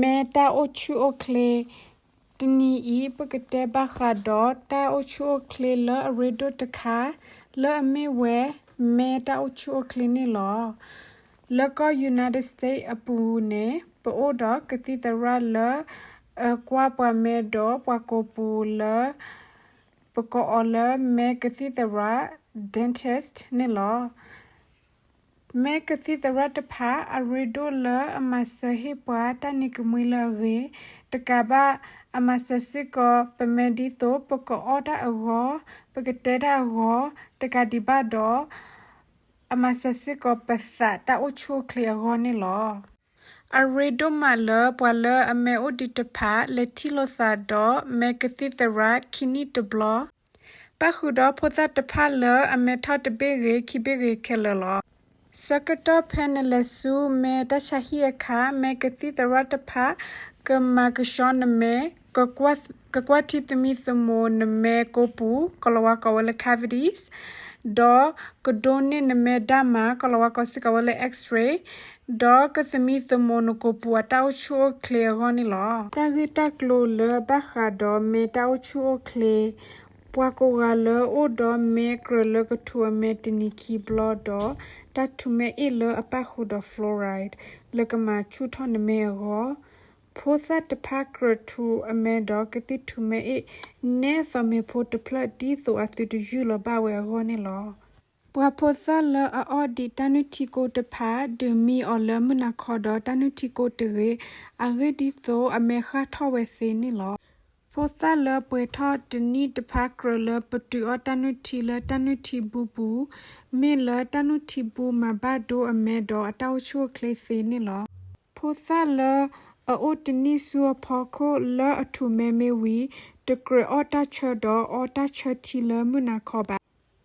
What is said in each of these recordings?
မေတာအိုချူအိုကလေတနီဤပကတဲ့ဘခါဒေါ်တာအိုချူအိုကလေလရေဒိုတခါလအမေဝဲမေတာအိုချူအိုကလေနေလောလက United States အပူနေပို့တော့ကတိတရလအကွာပမေဒေါ်ပကိုပူလပကောလမေကတိတရ dentist နေလော မဲကတိတရတဖာအရီဒိုလာအမဆဟိပွားတနိကမွေလာရေတကဘာအမဆစစ်ကပမေဒီတိုပကောအတာအောပကတဲတာအောတကဒီဘတော့အမဆစစ်ကပသတာအချိုကလီအောနေလောအရီဒိုမလာပွာလာအမေအိုဒီတဖာလက်တီလိုသာတော့မဲကတိတရခိနီတဘလပခုတော့ဖောသတဖာလာအမေထောက်တပေရေခိပေရေခဲလော စကတဖန်လဆူမေတချဟီအခါမေကတိတရတဖာကမကရှောနမေကကွတ်ကကွတ်တီတမီသမုန်မေကိုပူကလဝကဝလ cavities ဒေါ်ကဒိုနေနမေဒမာကလဝကစကဝလ x-ray ဒေါ်ကသမီသမုန်ကိုပူအတောက်ချိုကလေရောနီလောတာဂီတက်လိုလဘခါဒေါ်မေတောက်ချိုကလေ ပွားကိုကလအိုဒေါ်မေကရလကထူမေတနီကီဘလော့ဒေါ်တတ်ထူမေအီလအပခုဒေါ်ဖလိုရိုက်လကမာချူထောနမေရောဖိုသတ်တဖကရထူအမေဒေါကတိထူမေအနေသမေဖို့တဖလတီဆိုအတူတူယူလဘဝဲရောနေလောပွာဖိုသလအော်ဒီတနုတီကိုတဖာဒမီအော်လမနာခေါ်တော့တနုတီကိုတရေအဂေဒီဆိုအမေခါထောဝဲစေနေလော ဖိုသလပွေထောတနီတဖာကရလပတူအတနုတီလတနုတီဘူဘူမေလတနုတီဘူမဘဒိုအမေဒေါ်အတောက်ချိုကလေးစေနေလောဖိုသလအိုတနီဆူဖောခိုလာအထုမဲမဲဝီတကရအော်တာချဒအော်တာချတီလမနာခောပါ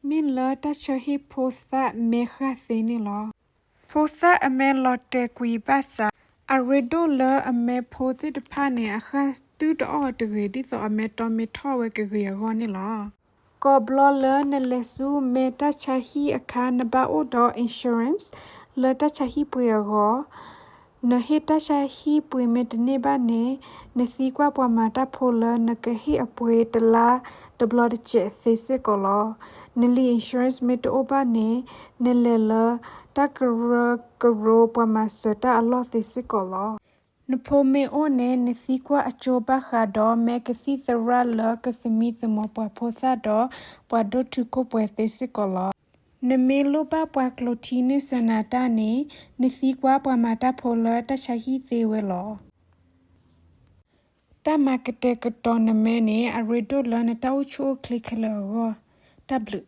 မင်လာတာချဟိဖိုသမေခါစေနီလောဖိုသအမဲလော်တေကွီပါစာ အရီဒိုလာအမဲဖိုသစ်တဖာနေအခါတူတော့တရေဒီဆိုအမဲတော်မီထောဝဲကရေရောနီလောကောဘလလနလေဆူမေတာချဟီအခါနဘာအိုဒေါ် insurance လတာချဟီပွေရော နဟိတရှာဟီပွေမတနေပါနေနစီကွာပွားမာတာဖိုလနကဟိအပွေတလာဒဘလတ်ချေသေစကောလနလီ insurance မတိုဘာနေနလေလတကရကရောပွားမာစတာအလောသေစကောလနဖိုမေအိုနေနစီကွာအချိုဘခါတော့မေကစီသရလကသမီသမပွားဖိုသာတော့ပွားဒိုထုကိုပွေသေစကောလ နမေလိုပပွားကလိုတီနိစနာတာနေနစီကွာပွားမာတာဖိုလတချဟီသေးဝဲလောတမကတဲ့ကတော်နမဲနေအရီတိုလနတောက်ချိုကလစ်ခလောတဘလူ